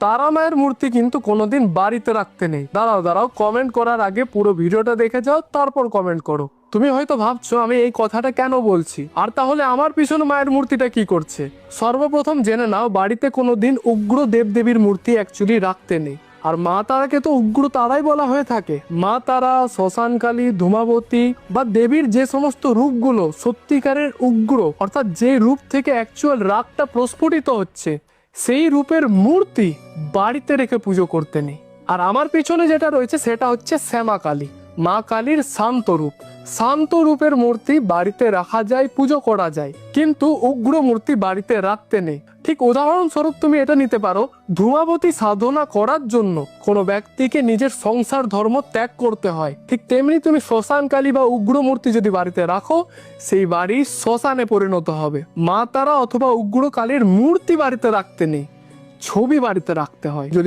তারা মায়ের মূর্তি কিন্তু কোনোদিন বাড়িতে রাখতে নেই। দাঁড়াও দাঁড়াও কমেন্ট করার আগে পুরো ভিডিওটা দেখে যাও, তারপর কমেন্ট করো। তুমি হয়তো ভাবছ, আমি এই কথাটা কেন বলছি? আর তাহলে আমার পিছনে মায়ের মূর্তিটা কি করছে? সর্বপ্রথম জেনে নাও, বাড়িতে কোনোদিন উগ্র দেবদেবীর মূর্তি অ্যাকচুয়ালি রাখতে নেই। আর মা তারাকে তো উগ্র তারাই বলা হয়ে থাকে। মা তারা, শ্মশানকালী, ধূমাবতী বা দেবীর যে সমস্ত রূপগুলো সত্যিকারের উগ্র, অর্থাৎ যে রূপ থেকে অ্যাকচুয়াল রাগটা প্রস্ফুটিত হচ্ছে সেই রূপের মূর্তি বাড়িতে রেখে পুজো করতে নেই। আর আমার পিছনে যেটা রয়েছে সেটা হচ্ছে শ্যামা কালী মা কালীর শান্ত রূপ। শান্ত রূপের মূর্তি বাড়িতে রাখা যায়, পুজো করা যায়। কিন্তু উগ্র মূর্তি বাড়িতে রাখতে নেই। ঠিক উদাহরণস্বরূপ তুমি এটা নিতে পারো, ধূমাবতী সাধনা করার জন্য কোনো ব্যক্তিকে নিজের সংসার ধর্ম ত্যাগ করতে হয়। ঠিক তেমনি তুমি শ্মশান কালী বা উগ্র মূর্তি যদি বাড়িতে রাখো, সেই বাড়ি শ্মশানে পরিণত হবে। মা তারা অথবা উগ্র কালীর মূর্তি বাড়িতে রাখতে নেই, ছবি বাড়িতে রাখতে হয়। যদি